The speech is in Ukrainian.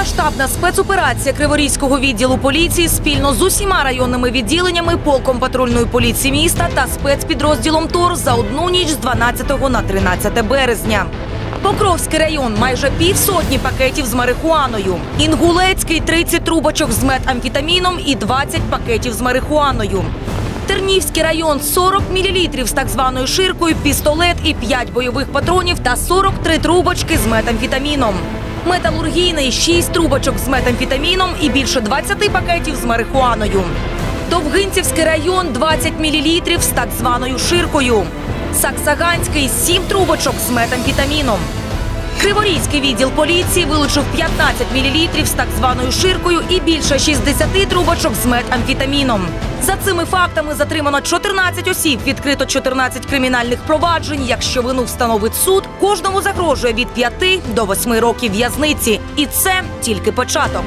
Масштабна спецоперація Криворізького відділу поліції спільно з усіма районними відділеннями, полком патрульної поліції міста та спецпідрозділом ТОР за одну ніч з 12 на 13 березня. Покровський район майже півсотні пакетів з марихуаною. Інгулецький 30 трубочок з метамфетаміном і 20 пакетів з марихуаною. Тернівський район 40 мл з так званою ширкою, пістолет і 5 бойових патронів та 43 трубочки з метамфетаміном. Металургійний 6 трубочок з метамфітаміном і більше 20 пакетів з марихуаною. Довгинцівський район 20 мл з так званою ширкою. Саксаганський 7 трубочок з метамфетаміном. Криворізький відділ поліції вилучив 15 мл з так званою ширкою і більше 60 трубочок з метамфітаміном. За цими фактами затримано 14 осіб, відкрито 14 кримінальних проваджень. Якщо вину встановить суд, кожному загрожує від 5 до 8 років в'язниці. І це тільки початок.